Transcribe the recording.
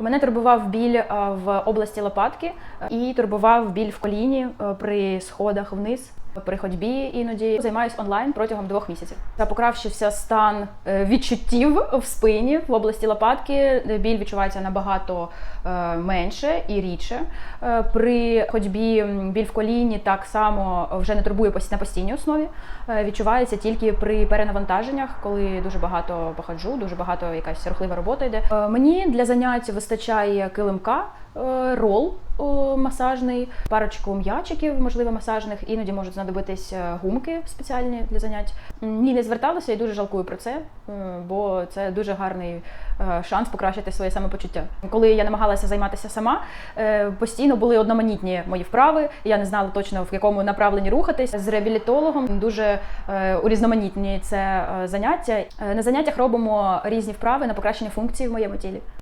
Мене турбував біль е, в області лопатки е, і турбував біль в коліні е, при сходах вниз. При ходьбі іноді займаюся онлайн протягом двох місяців. Покращився стан е, відчуттів в спині в області лопатки. Біль відчувається набагато е, менше і рідше. Е, При ходьбі біль в коліні так само вже не турбує на постійній основі. Е, Відчувається тільки при перенавантаженнях, коли дуже багато походжу, дуже багато якась рухлива робота йде. Е, Мені для занять вистачає килимка, е, рол масажний, парочку м'ячиків, можливо, масажних. Іноді можуть знадобитись е, гумки спеціальні для занять. Ні, не зверталася і дуже жалкую про це, е, бо це дуже гарний е, шанс покращити своє самопочуття. Коли я намагалася займатися сама, е, постійно були одноманітні мої вправи. Я не знала точно в якому направленні рухатись. З реабілітологом дуже е, урізноманітні це е, заняття. Е, На заняттях робимо різні вправи на покращення функції в моєму тілі.